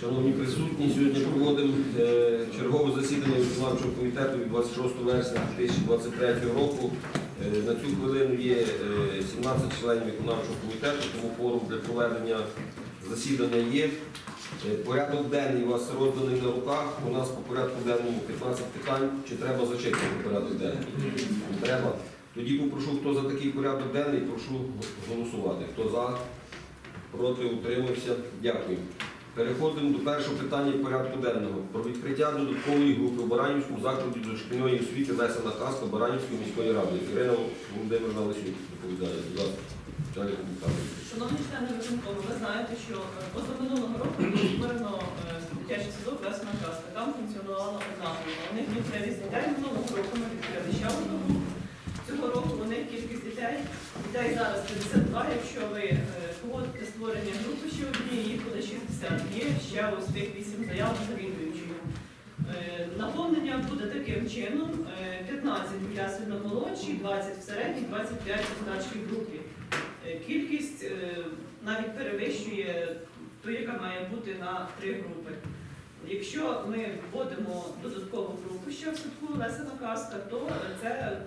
Шановні присутні, сьогодні проводимо е, чергове засідання виконавчого комітету від 26 вересня 2023 року. Е, На цю хвилину є е, 17 членів виконавчого комітету, тому форум для проведення засідання є. Е, Порядок денний у вас розданий на руках. У нас по порядку денному 15 питань. Чи треба зачитувати порядок денний? Треба. Тоді попрошу, хто за такий порядок денний, прошу голосувати. Хто за, проти, утримався. Дякую. Переходимо до першого питання порядку денного. Про відкриття додаткової групи у Баранівському закладі дошкільної освіти Лесена Казка Баранівської міської ради. Ірина Володимирівна Лисюк доповідає. Будь ласка. Шановні члени виконкому, ви знаєте, що е, позаминулого року було створено е, дитячий садок Весна Казка. Там функціонувала одна група. У них є різні дітей. Минулого року ми відкрили ще одну групу. Цього року у них кількість дітей. Дітей зараз 52. Якщо ви е, погодите створення групи ще однієї, їх буде 60. Є ще ось тих 8 заяв завідуючим. Е, Наповнення буде таким чином: е, 15 для середньомолодші, 20 в середній, 25 в старшій групі. Е, Кількість е, навіть перевищує ту, яка має бути на три групи. Якщо ми вводимо додаткову групу ще в садку Лесена Казка, то це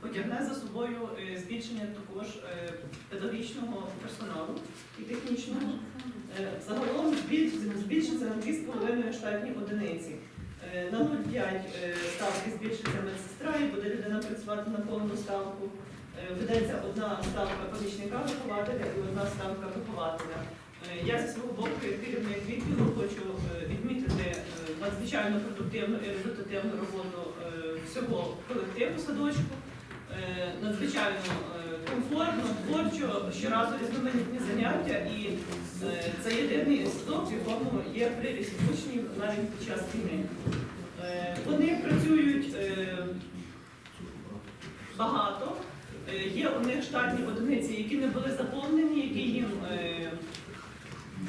потягне за собою е, збільшення також е, педагогічного персоналу і технічного. Е, Загалом збільшиться на 2,5 штатні одиниці. Е, На 0,5 е, ставки збільшиться медсестра і буде людина працювати на повну ставку. Ведеться одна ставка помічника вихователя і одна ставка вихователя. Я зі свого боку, як керівник відділу, хочу відмітити надзвичайно продуктивну і результативну роботу всього колективу садочку. Надзвичайно комфортно, творчо, щоразу різноманітні заняття, і е, це єдиний садок, в якому є приріст учнів навіть під час війни. Е, Вони працюють е, багато. Є у них штатні одиниці, які не були заповнені, які їм,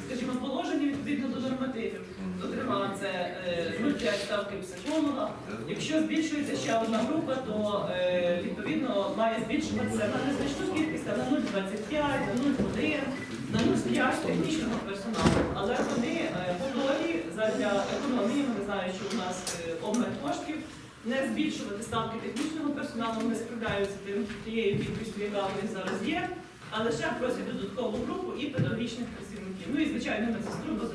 скажімо, положені відповідно до нормативів. Зокрема, це е, 0,5 ставки психолога. Якщо збільшується ще одна група, то е, відповідно має збільшуватися на незначну кількість, на 0,25, на 0,1, на 0,5 технічного персоналу. Але вони е, готові задля економії, вони знають, що у нас е, обмаль коштів, не збільшувати ставки технічного персоналу, вони справляються тим тією кількістю, яка у них зараз є, а лише просять додаткову групу і педагогічних працівників. Ну і звичайно медсестру, бо.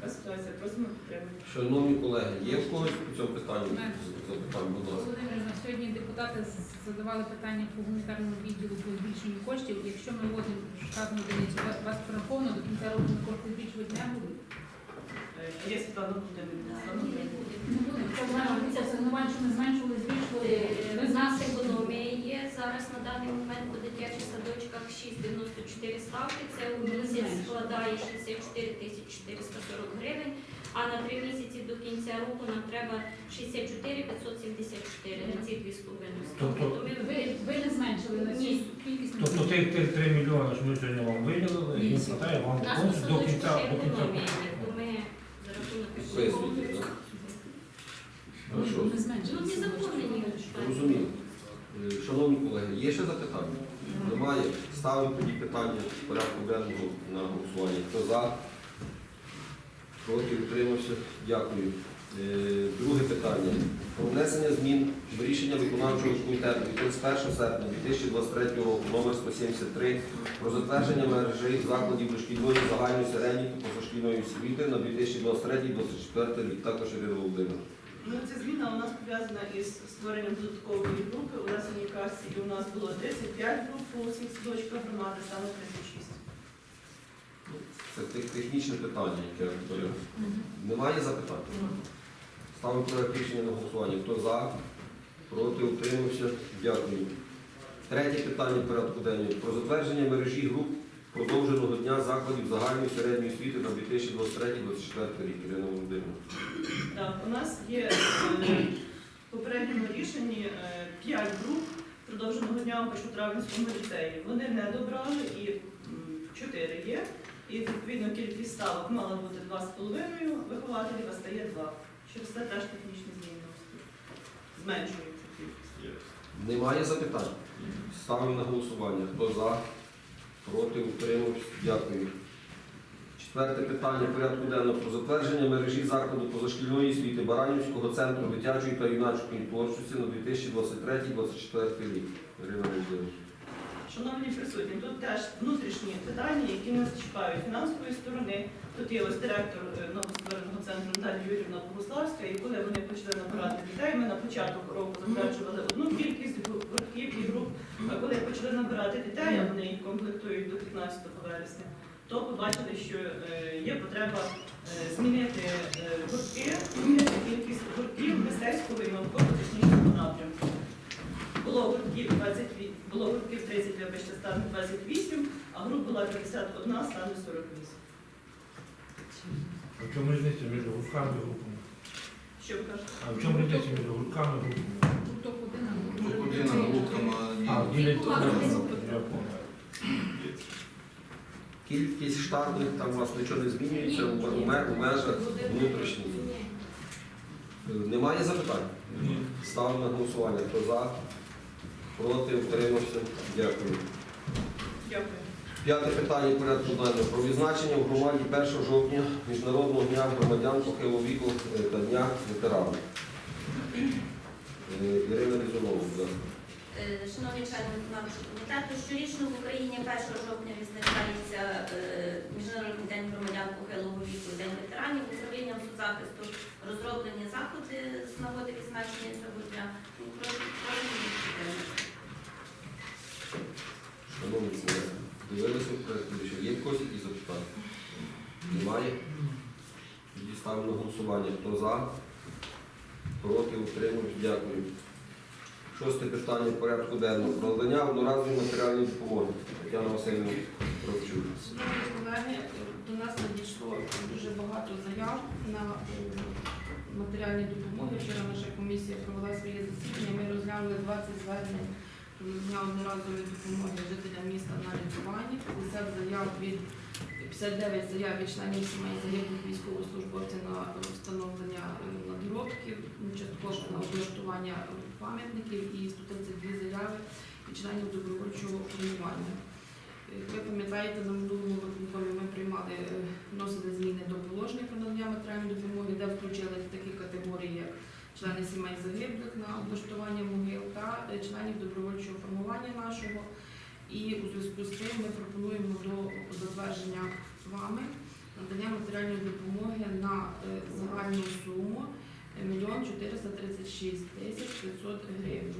Така ситуація, просимо підтримати. Шановні колеги, є в когось по цьому питанню запитання, будь ласка. Володимирівна, сьогодні депутати з- задавали питання по гуманітарному відділу по збільшенню коштів. Якщо ми вводимо штатну одиницю, вас- вас пораховано до кінця року ми кошти збільшувати не будуть? Е, Є Світлана Володимирівна. Світлана Володимирівна. Не будемо. Це вважаємо, це сигнування, що ми зменшували, збільшували. Е, У нас економія є зараз на даний момент по дитячих садочках 6,94 ставки. Це у місяць складає 64 тисячі 440 гривень. А на три місяці до кінця року нам треба 64 574 на ці дві ставки. Тобто- То Ви, ви не зменшили на цю Ні. кількість. Тобто тих тих 3 мільйони, що ми сьогодні вам виділили, Ні. їм хватає вам У нас у повністю до садочку кінця до кінця. економія є, то ми за рахунок економії. так? Хорошо. Ми зменшили. Ну, не заповнені. Розумію. Е, Шановні колеги, є ще запитання? Немає. Ставимо тоді питання порядку денного на голосування. Хто за? Проти утримався? Дякую. Е, Друге питання. Про внесення змін в рішення виконавчого комітету від 31 серпня 2023 року номер 173 про затвердження мережі закладів дошкільної загальної середньої та позашкільної освіти на 2023-2024 рік. Також Ірина Володимирівна. Ну, ця зміна у нас пов'язана із створенням додаткової групи. У нас у Нікасі і у нас було 35 груп по усіх садочках громади, стало 36. Це технічне питання, яке я говорю. Немає запитань? Ставимо проект рішення на голосування. Хто за? Проти утримався? Дякую. Третє питання порядку денного. Про затвердження мережі груп продовженого дня закладів загальної середньої освіти на 2023-2024 рік. Ірина Володимирівна. Так, у нас є е, в попередньому рішенні 5 груп продовженого дня у Першотравенському ліцеї. Вони не добрали і 4 є. І відповідно кількість ставок мала бути 2,5 вихователів, а стає 2. Через це теж технічні зміни зменшується кількість. Немає запитань? Ставимо на голосування. Хто за? Проти утримався. Дякую. Четверте питання порядку денного про затвердження мережі закладу позашкільної освіти Баранівського центру дитячої та юнацької творчості на 2023-2024 рік. Шановні присутні, тут теж внутрішні питання, які нас чекають фінансової сторони. Тут є ось директор е, новоствореного центру Наталія Юрівна Богославська, і коли вони почали набирати дітей, ми на початок року затверджували одну кількість гру- гуртків і груп. А коли почали набирати дітей, а вони їх комплектують до 15 вересня, то побачили, що е, є потреба е, змінити е, гуртки, змінити кількість гуртків мистецького і науково-технічного напрямку. Було гуртків 28, було гуртків 30, вибачте, стане 28, а груп була 51, стане 48. А в чому різниця між гуртками і групами? Що ви кажете? А в чому різниця між гуртками і групами? Гурток один, а Ну, гурток година лутками, А, ні. ділять Ладно, одне. десь Я понял. Кількість штатних там у вас нічого не змінюється у ме- у межах внутрішніх. Немає запитань? Ставлю на голосування. Хто за? Проти утримався. Дякую. Дякую. П'яте питання порядку денного про відзначення в громаді 1 жовтня Міжнародного дня громадян похилого віку е, та Дня ветеранів. Е, Ірина Різунова, будь ласка. Е, Шановні члени виконавчого комітету, щорічно в Україні 1 жовтня відзначається е, Міжнародний день громадян похилого віку, День ветеранів. Управлінням соцзахисту розроблені заходи з нагоди відзначення цього дня. Ну. Шановні колеги, дивилися в проект рішення. Є когось якісь запитання? Немає? Тоді ставлю на голосування. Хто за? Проти утримався. Дякую. Шосте питання порядку денного. Про надання одноразової матеріальної допомоги. Тетяна Васильівна Кравчук. Шановні колеги, до нас надійшло дуже багато заяв на е, матеріальні допомоги. Вчора наша комісія провела своє засідання. Ми розглянули 20 звернень надання одноразової допомоги жителям міста на лікуванні, 50 заяв від 59 заяв від членів сімей загиблих військовослужбовців на встановлення е, надгробків, частково на облаштування е, пам'ятників і 132 заяви від членів добровольчого формування. Ви пам'ятаєте, на минулому виконкомі ми приймали, е, вносили зміни до положення про надання матеріальної допомоги, де включили такі категорії, як члени сімей загиблих на облаштування могил та е, членів добровольчого формування нашого. І у зв'язку з цим ми пропонуємо до затвердження вами надання матеріальної допомоги на е, загальну суму 1 436 тисяч 500 гривень.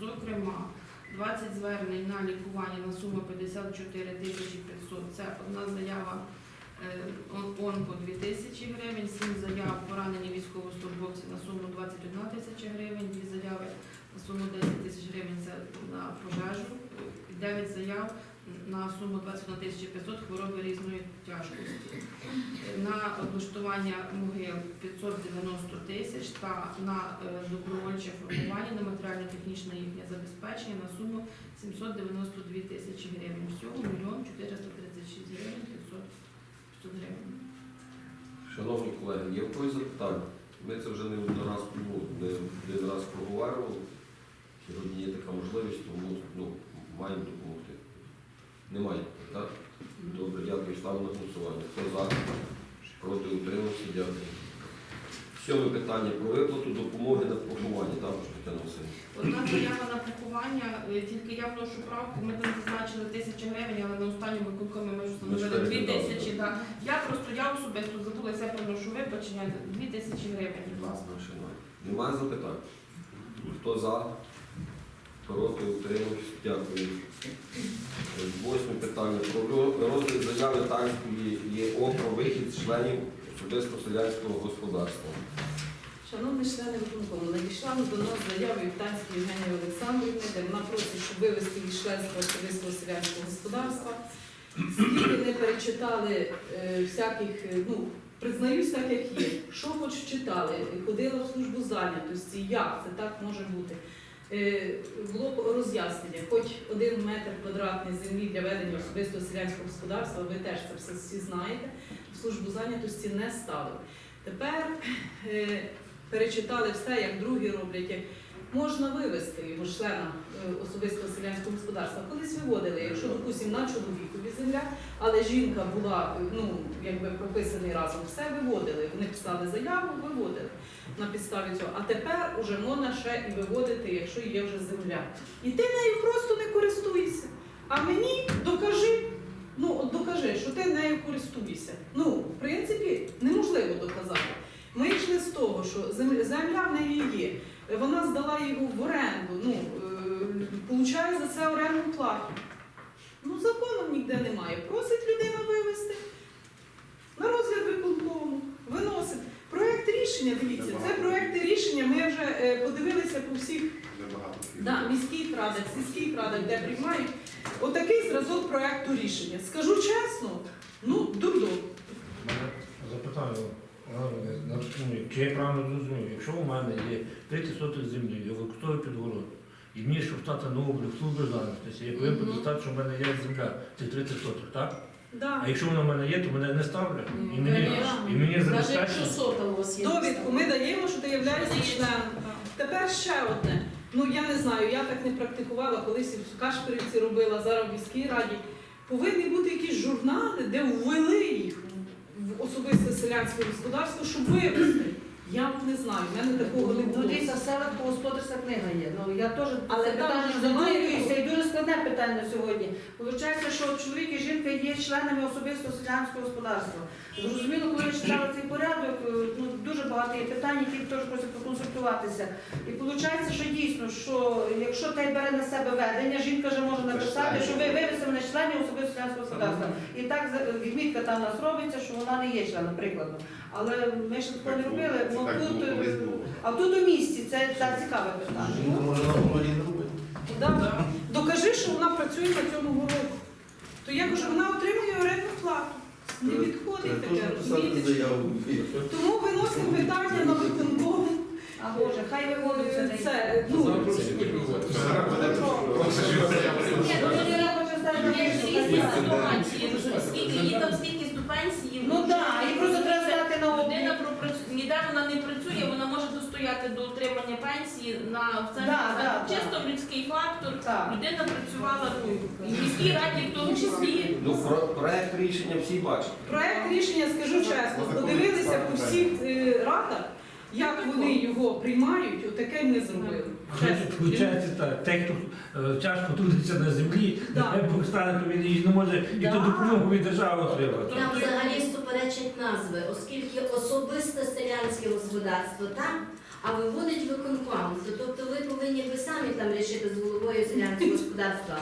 Зокрема, 20 звернень на лікування на суму 54 тисячі 500. Це одна заява е, он- онко 2 тисячі гривень, 7 заяв поранені військовослужбовці на суму 21 тисяча гривень, 2 заяви на суму 10 тисяч гривень це на пожежу, 9 заяв на суму 21 тисяча 500 хвороби різної тяжкості. На облаштування могил 590 тисяч та на е, добровольче формування на матеріально-технічне їхнє забезпечення на суму 792 тисячі гривень. Всього 1 мільйон 436 гривень 500 500 гривень. Шановні колеги, є в когось запитання? Ми це вже не один раз, ну, не один раз проговорювали. Сьогодні є така можливість, тому ну, маємо допомогти. Немає, так? Добре, дякую. Ставлю на голосування. Хто за? Проти утримався, дякую. Сьоме питання про виплату допомоги на поховання. Також Тетяна Васильівна. Одна заява на поховання, е, тільки я вношу правку, ми там зазначили тисячу гривень, але на останньому виконкомі ми ж встановили Ми дві тисячі. Да. Я просто я особисто забулася, я приношу вибачення, дві тисячі гривень, будь ласка. Немає запитань? Хто за? Проти утримався. Дякую. Восьме питання. Про розгляд заяви Танської ЄО про вихід членів особисто селянського господарства. Шановні члени виконкому, надійшла до нас заява від Танської Євгенії Олександрівни, де вона просить, щоб вивести її з членства особистого селянського господарства. Скільки не перечитали е, всяких, е, ну, признаюсь так, як є. Що хоч читали, ходила в службу зайнятості, як це так може бути. Е, Було б роз'яснення, хоч один метр квадратний землі для ведення особистого селянського господарства, ви теж це все всі знаєте, в службу зайнятості не ставили. Тепер е, перечитали все, як другі роблять. як Можна вивезти його члена е, особистого селянського господарства. Колись виводили, якщо, допустимо, на чоловікові земля, але жінка була ну, якби прописаний разом. Все виводили. Вони писали заяву, виводили на підставі цього. А тепер уже можна ще і виводити, якщо є вже земля. І ти нею просто не користуєшся. А мені докажи, ну от докажи, що ти нею користуєшся. Ну, в принципі, неможливо доказати. Ми йшли з того, що земля, в неї є. Вона здала його в оренду, ну, е, получає за це орендну плату. Ну, закону ніде немає. Просить людина вивезти на розгляд виконкому, виносить. Проект рішення, дивіться, це проекти рішення. Ми вже е, подивилися по всіх да, міських радах, сільських радах, де приймають. Отакий зразок проекту рішення. Скажу чесно, ну, дурдом. Розумію, чи я правильно зрозумів, якщо у мене є 30 сотих землі, я використовую під город, і мені, щоб стати на облік служби зайнятості, я повинен предоставити, що в мене є земля, цих 30 сотих, так? Да. А якщо вона в мене є, то мене не ставлять. І мені, Конечно. і мені Навіть якщо забезпечено. сота у вас є. Довідку ми даємо, що ти являєшся членом. Тепер ще одне. Ну я не знаю, я так не практикувала, колись в Кашпирівці робила, зараз в міській раді. Повинні бути якісь журнали, де ввели їх в особисте селянське господарство, щоб вивезти. Я от не знаю, в мене такого не Ну, було. дивіться, в селах господарська книга є. Ну, я теж Але це там питання ж немає задумуюся, і дуже складне питання сьогодні. Получається, що чоловік і жінка є членами особистого селянського господарства. Зрозуміло, коли я читала цей порядок, е, ну, дуже багато є питань, які теж просять проконсультуватися. І виходить, що дійсно, що якщо той бере на себе ведення, жінка вже може написати, що ви вивезли мене членів особистого селянського господарства. І так за- відмітка там у нас робиться, що вона не є членом, прикладно. Але ми ще такого не робили. Ну, тут, е, а тут у місті це так цікаве питання. Да. Докажи, що вона працює на цьому городі. То як же вона отримує орендну плату? Не відходить таке, розумієте? Тому виносимо питання на виконком. А Боже, хай виводиться Це, ну, Ні, ну, я ставити Є більше різні ситуації. Скільки їй там стільки до пенсії? Ну так, може до отримання пенсії на центрі. Да, да, Чисто людський фактор. Так. Людина працювала ну, і в міській раді в тому числі. Ну, про, проект рішення всі бачать. проект рішення, скажу чесно, подивилися по всіх е, радах, як вони його приймають, отаке не зробили. Так, той, хто е, тяжко трудиться на землі, Да. стане, то він не може і Да. ту допомогу від держави отримати. Там взагалі суперечать назви, оскільки особисте селянське господарство там, а виводить виконком. Тобто ви повинні ви самі там рішити з головою селянського господарства.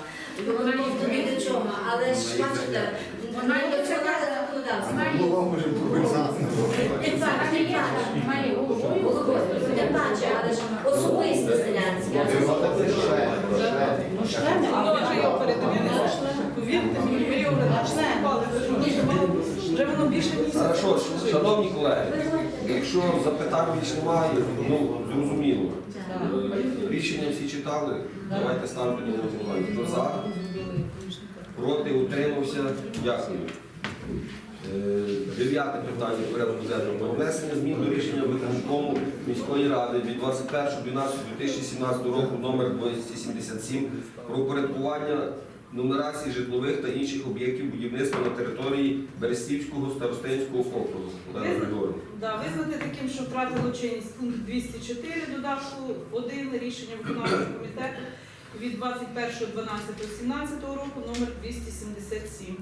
Виконком то не до чого, але ж бачите, Вона не є до чого така- законодавство. Має головою. Тим паче, але ж особисте селянське. Ну, члени, а Ми вже його передивилися. Повірте мені, ми його не вступали, вже воно більше місяця. Хорошо, шановні колеги, якщо запитань більш немає, ну зрозуміло. Е, Рішення всі читали. Давайте ставимо на голосування. Хто за? Проти, утримався. Дякую. Е, Дев'яте питання порядку денного. Про внесення змін до рішення виконкому міської ради від 21.12.2017 року номер 277 про упорядкування нумерації житлових та інших об'єктів будівництва на території Берестівського старостинського округу. Григорівна. Да, визнати таким, що втратило чинність пункт 204 додатку 1 рішення виконавчого комітету від 21.12.17 року номер 277.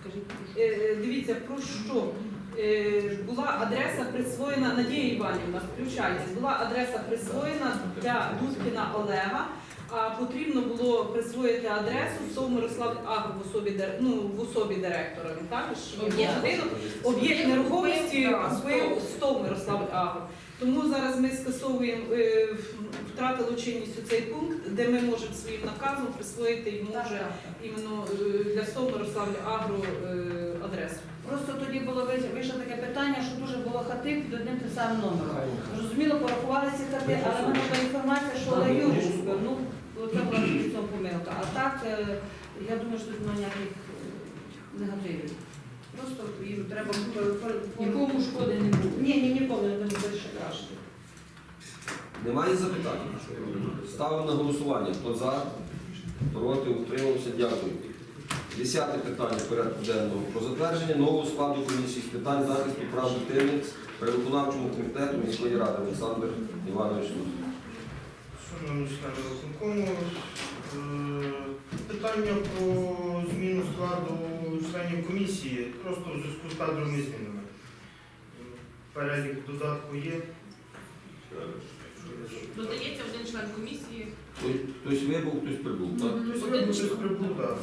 Скажіть, Е, е, Дивіться, про що? Е, Була адреса присвоєна, Надія Іванівна, включайтесь, була адреса присвоєна для Дудкіна Олега, а потрібно було присвоїти адресу СОВ Мирослав Агро в особі, ну, в особі директора. Він також об'єкт нерухомості купив СТОВ Мирослав Агро. Тому зараз ми скасовуємо, е, втратило чинність цей пункт, де ми можемо своїм наказом присвоїти йому вже іменно е, для СТОВ Мирославля Агро е, адресу. Просто тоді було вийшло вийшло таке питання, що дуже було хати під одним тим самим номером. Зрозуміло, порахували ці хати, але мене була інформація, що Олег Юрійович купив. Це була цьому помилка. А так, е, я думаю, що тут немає ніяких е, негативів. Просто їм треба Нікому шкоди не буде. Ні, ні, нікому не буде ще краще. Немає запитань? Ставимо на голосування. Хто за? Проти, утримався. Дякую. Десяте питання порядку денного про затвердження нового складу комісії з питань захисту прав дитини при виконавчому комітету міської ради Олександр Іванович. Лузин. Виконкому, е, питання про зміну складу членів комісії просто в зв'язку з кадровими змінами. Е, Перелік додатку є. Додається один член комісії. Хтось- Хтось вибув, хтось прибув, так? Тобто ви щось прибув, так.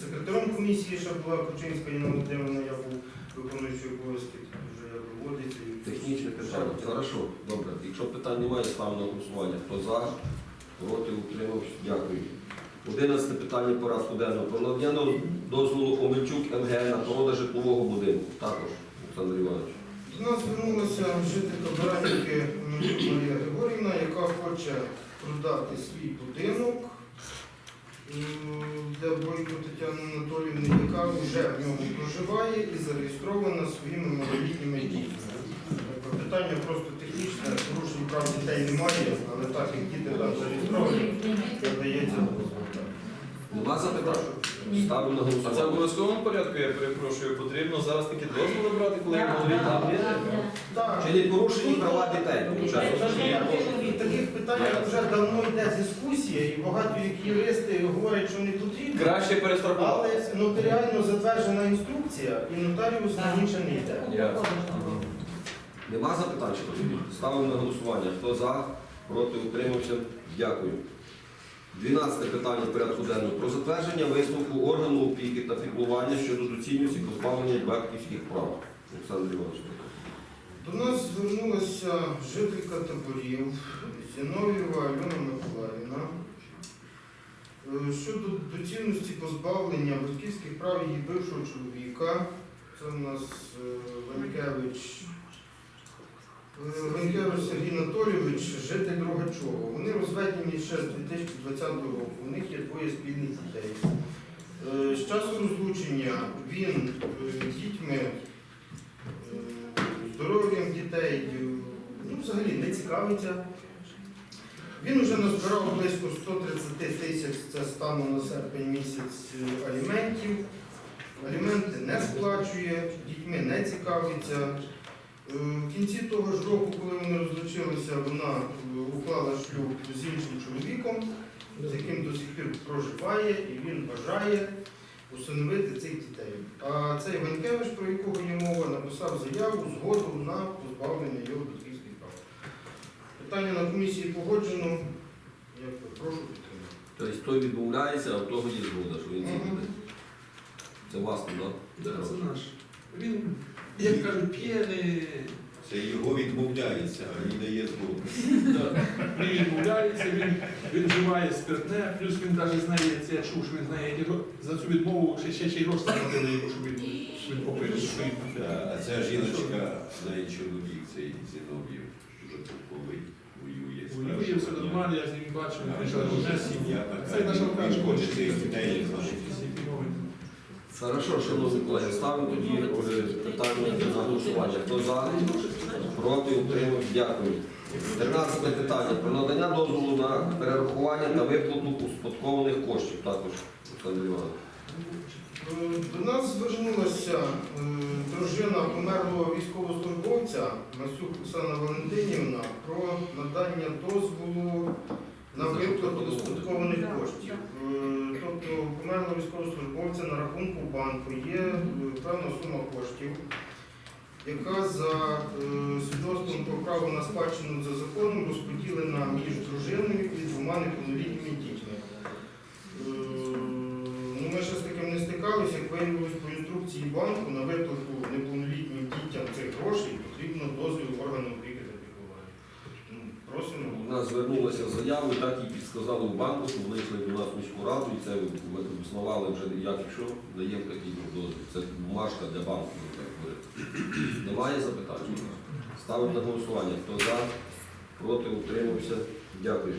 Секретарем комісії ще була Кучинська Інна Володимирівна, я був виконуючий обов'язки, вже як виводиться. і- Технічне питання. Хорошо, добре. Якщо питань немає, ставимо на голосування. Хто за, проти, утримався. Дякую. Одинадцяте питання порядку денного. Про надання дозволу Омельчук МГ на продаж житлового будинку. Також, Олександр Іванович. До нас звернулася жителька Баранівки Марія Григорівна, яка хоче продати свій будинок для Бойко Тетяни Анатоліївни, яка вже в ньому проживає і зареєстрована своїми малолітніми дітьми. Питання просто технічне, порушень прав дітей немає, але так як діти там зареєстровані, надається. Нема запитань? Ставимо на А це в голосування. обов'язковому порядку, я перепрошую, потрібно зараз такі дозволи брати, коли Так, говорять. так, так, Так. Чи не порушені права дітей? виходить? Таких- Таких питань вже давно йде дискусія, і багато які юристи говорять, що не потрібно. Краще перестрахувати. Але нотаріально затверджена інструкція і нотаріус на інше не йде. Нема запитань? ще тоді? Ставимо на голосування. Хто за, проти, утримався? Дякую. Дванадцяте питання порядку денного. Про затвердження висновку органу опіки та піклування щодо доцільності позбавлення батьківських прав. Олександр Іванович. До нас звернулася жителька таборів Зіновєва Альона Миколаївна е, щодо доцільності позбавлення батьківських прав її бившого чоловіка. Це у нас е, Ванькевич. Ванькевич Сергій Анатолійович, житель Рогачова. Вони розведені ще з 2020 року. У них є двоє спільних дітей. Е, З часу розлучення він е, дітьми е, здоров'ям дітей, ну, взагалі не цікавиться. Він вже назбирав близько 130 тисяч, це станом на серпень місяць аліментів. Аліменти не сплачує, дітьми не цікавиться. Е, В кінці того ж року, коли вони розлучилися, вона е, уклала шлюб з іншим чоловіком, з яким до сих пір проживає, і він бажає усиновити цих дітей. А цей Ванькевич, про якого є мова, написав заяву згоду на позбавлення його батьківських прав. Питання на комісії погоджено. Я прошу підтримати. Тобто той відмовляється, а в того є згода, що він Мгм. Це власне, так? Да, це наш. Він, як кажуть, п'є не. Це його відмовляється, а він дає згоду. Він відмовляється, він, вживає спиртне, плюс він навіть знає, це я чув, що він знає, за цю відмову ще ще, й гроші заплатили йому, щоб він, попив. А ця жіночка, знає чоловік, цей Зінов'єв, вже полковий, воює. Воює, все нормально, я з ним бачив, він прийшов до Одесі. Це наша дітей, значить. Хорошо, шановні колеги, ставимо тоді е, питання на голосування. Хто за, проти, утримав, дякую. 13 питання про надання дозволу на перерахування та виплату успадкованих коштів також. Е, До нас звернулася е, дружина померлого військовослужбовця Масюк Оксана Валентинівна про надання дозволу на виплату успадкованих коштів. Тобто у померлого військовослужбовця на рахунку банку є е, певна сума коштів, яка за е, свідоцтвом про право на спадщину за законом розподілена між дружиною і двома неповнолітніми дітьми. Е, Ну, ми ще з таким не стикалися, як виявилось по інструкції банку на виплату неповнолітнім дітям цих грошей потрібно дозвіл органу опіки та піклування. Ну, Просимо. У нас звернулася з заявою, так і підсказали в банку, що вони йшли до нас в міську раду, і це ми обіснували вже як і що, даємо такий дозвіл. Це бумажка для банку. так говоримо. Немає запитань? Ставимо на голосування. Хто за, проти, утримався. Дякую.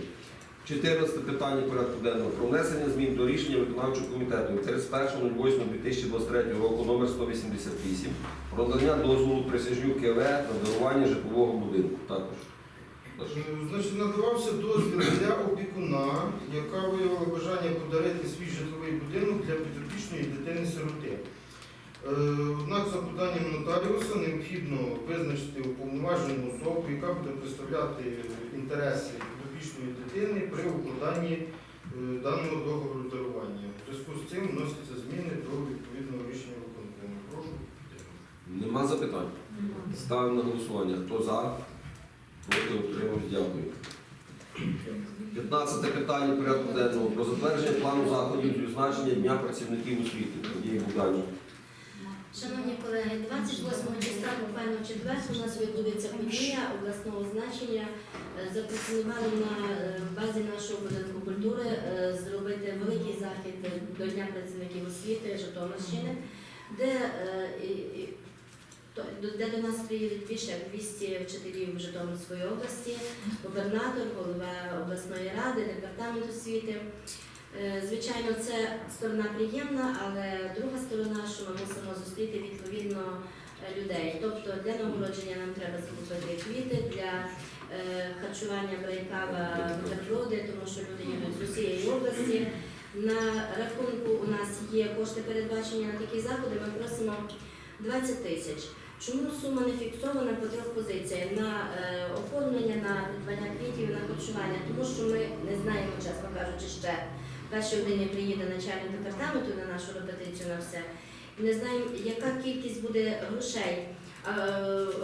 14 питання порядку денного про внесення змін до рішення виконавчого комітету 31.08.2023 року номер 188 про надання дозволу присяжню КВ на дарування житлового будинку. Також. Е, Значить, надавався дозвіл для опікуна, яка виявила бажання подарити свій житловий будинок для багатодітної дитини-сироти. Е, Однак за поданням нотаріуса необхідно визначити уповноважену особу, яка буде представляти інтереси підопічної дитини при укладанні е, даного договору дарування. У зв'язку з цим вносяться зміни до відповідного рішення виконкому. Прошу підтримати. Нема запитань? Ставимо на голосування. Хто за? Дякую. 15 питання порядку денного про затвердження плану заходів з відзначення Дня працівників освіти. Шановні колеги, 28 числа, буквально четвер, у нас відбудеться подія обласного значення. Е, Запропонували на е, базі нашого будинку культури е, зробити великий захід до Дня працівників освіти Житомирщини, де, де до нас приїдуть більше як 200 вчителів Житомирської області, губернатор, голова обласної ради, департамент освіти. Е, Звичайно, це сторона приємна, але друга сторона, що ми мусимо зустріти відповідно е, людей. Тобто для нагородження нам треба закупити квіти, для е, харчування брейкава бутерброди, тому що люди їдуть з усієї області. На рахунку у нас є кошти передбачення на такі заходи. Ми просимо 20 тисяч. Чому сума не фіксована по трьох позиціях? На е, оформлення, на придбання квітів, на харчування, тому що ми не знаємо, чесно кажучи, ще. Першій годині приїде начальник департаменту на нашу репетицію на все. Не знаємо, яка кількість буде грошей е,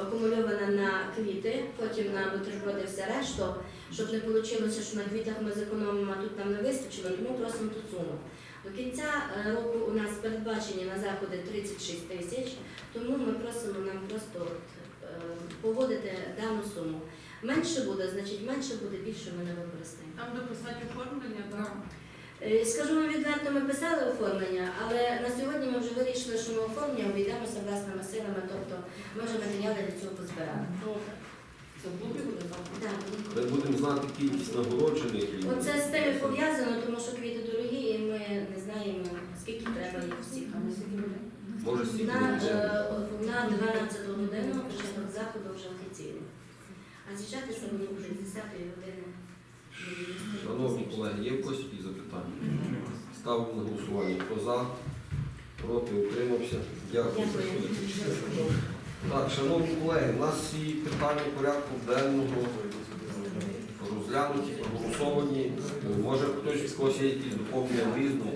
акумульована на квіти, потім на бутерброди все решту, щоб не вийшло, що на квітах ми зекономимо, а тут нам не вистачило, тому просимо ту суму. До кінця е, року у нас передбачені на заходи 36 тисяч, тому ми просимо нам просто е, погодити дану суму. Менше буде, значить менше буде, більше ми не використаємо. Там дописати оформлення, так? Е, Скажу вам відверто, ми писали оформлення, але на сьогодні ми вже вирішили, що ми оформлення обійдемося власними силами, тобто ми вже матеріали для цього позбирали. Добре. Це в буде? Так. Ми будемо знати кількість нагороджених. Оце з тими пов'язано, тому що квіти дорогі, і ми не знаємо, скільки треба їх всіх. Може, стільки На, е, на 12 годину початок заходу вже офіційно. А з'їжджатися мені буде з 10 години. Шановні колеги, є в когось якісь запитання? Ставимо на голосування. Хто за? Проти утримався? Дякую. Дякую. Так, шановні колеги, у нас всі питання порядку денного розглянуті, проголосовані. Може хтось з когось є якісь доповнення в різному?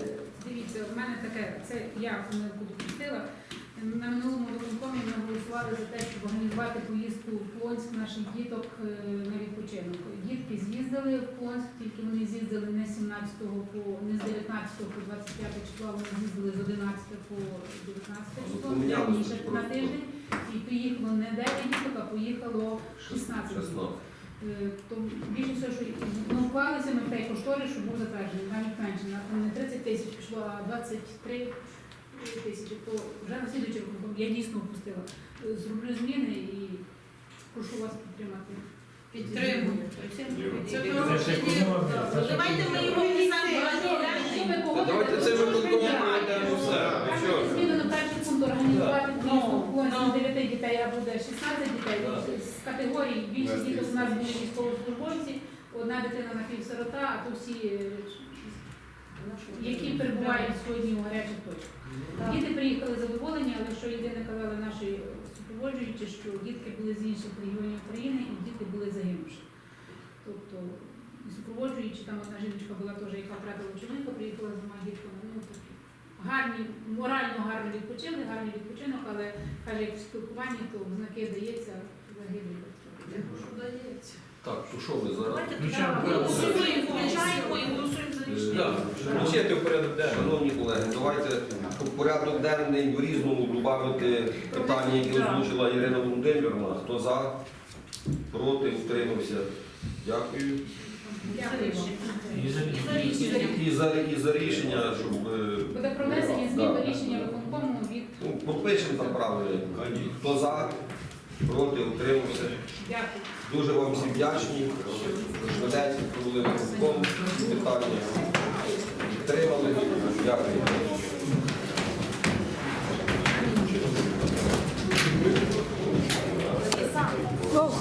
Дивіться, в мене таке, це я помилку допустила. На минулому виконкомі ми голосували за те, щоб організувати поїздку в Полонськ наших діток е, на відпочинок. Дітки з'їздили в Полонськ, тільки вони з'їздили не 17 по не з 19 по 25 числа, вони з'їздили з 11 по 19 число, Помінялося раніше на тиждень. І поїхало не 9 діток, а поїхало 16 діток. 16. Е, То більше все, що вклалися ми в той кошторис, що був затверджений, навіть менше, на не 30 тисяч пішло, а 23 тисячі, то вже на слідуючий я дійсно опустила. Е, Зроблю зміни і прошу вас підтримати. Підтримую. Давайте ми його давайте це ми все. Так, Що? Перший пункт організувати Ну, ну. з 9 дітей, а буде 16 дітей. З категорії більшість діток у нас були військовослужбовці, одна дитина напівсирота, а то всі, е, які перебувають сьогодні у гарячих точках. Діти приїхали задоволені, але що єдине казали наші супроводжуючі, що дітки були з інших регіонів України і діти були загинувши. Тобто супроводжуючи, там одна жіночка була теж, яка втратила чоловіка, приїхала з двома дітками. Гарні, морально гарно відпочили, гарний відпочинок, але каже, як в спілкуванні, то знаки дається загиблі батьки. Що дається? Так, то що ви зараз? Включаємо голосуємо, включаємо і голосуємо за рішення. Включити в порядок денний. Шановні колеги, давайте в порядок денний в різному додати питання, які озвучила Ірина Володимирівна. Хто за? Проти? Утримався? Дякую. Дякую. І за- І за, і за рішення, щоб... е, Буде про змін до рішення виконкому від Ну, попишемо там правильно. Хто за? Проти? Утримався? дякую. Дуже вам всім вдячні. Швиденько провели виконком питання. Підтримали. Дякую.